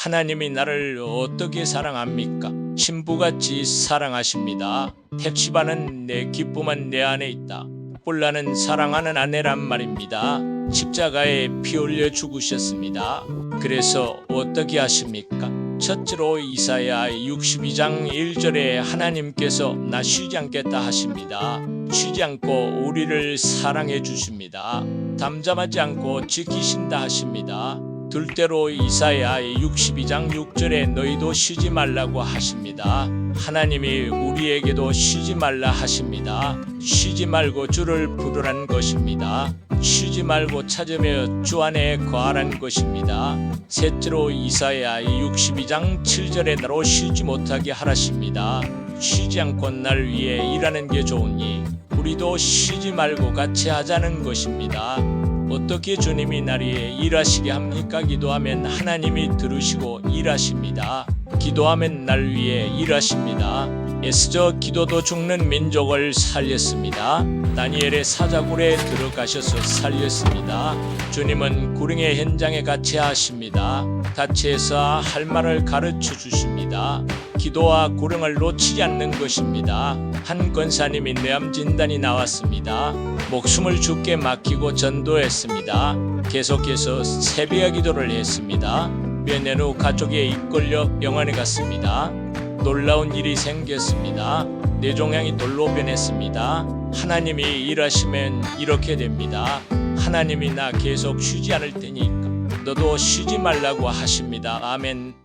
하나님이 나를 어떻게 사랑합니까? 신부같이 사랑하십니다. 헥시바는 내 기쁨은 내 안에 있다. 폴라는 사랑하는 아내란 말입니다. 십자가에 피 흘려 죽으셨습니다. 그래서 어떻게 하십니까? 첫째로 이사야 62장 1절에 하나님께서 나 쉬지 않겠다 하십니다. 쉬지 않고 우리를 사랑해 주십니다. 담잠하지 않고 지키신다 하십니다. 둘째로 이사야 62장 6절에 너희도 쉬지 말라고 하십니다. 하나님이 우리에게도 쉬지 말라 하십니다. 쉬지 말고 주를 부르란 것입니다. 쉬지 말고 찾으며 주 안에 거하란 것입니다. 셋째로 이사야 62장 7절에 나로 쉬지 못하게 하라십니다. 쉬지 않고 날 위해 일하는 게 좋으니 우리도 쉬지 말고 같이 하자는 것입니다. 어떻게 주님이 날 위해 일하시게 합니까? 기도하면 하나님이 들으시고 일하십니다. 기도하면 날 위해 일하십니다. 에스저 기도도 죽는 민족을 살렸습니다. 다니엘의 사자굴에 들어가셔서 살렸습니다. 주님은 구릉의 현장에 같이 하십니다. 같이 해서 할 말을 가르쳐 주십니다. 기도와 구릉을 놓치지 않는 것입니다. 한 권사님이 뇌암 진단이 나왔습니다. 목숨을 죽게 맡기고 전도했습니다. 계속해서 새벽 기도를 했습니다. 몇년 후 가족에 이끌려 병원에 갔습니다. 놀라운 일이 생겼습니다. 뇌종양이 돌로 변했습니다. 하나님이 일하시면 이렇게 됩니다. 하나님이 나 계속 쉬지 않을 테니까 너도 쉬지 말라고 하십니다. 아멘.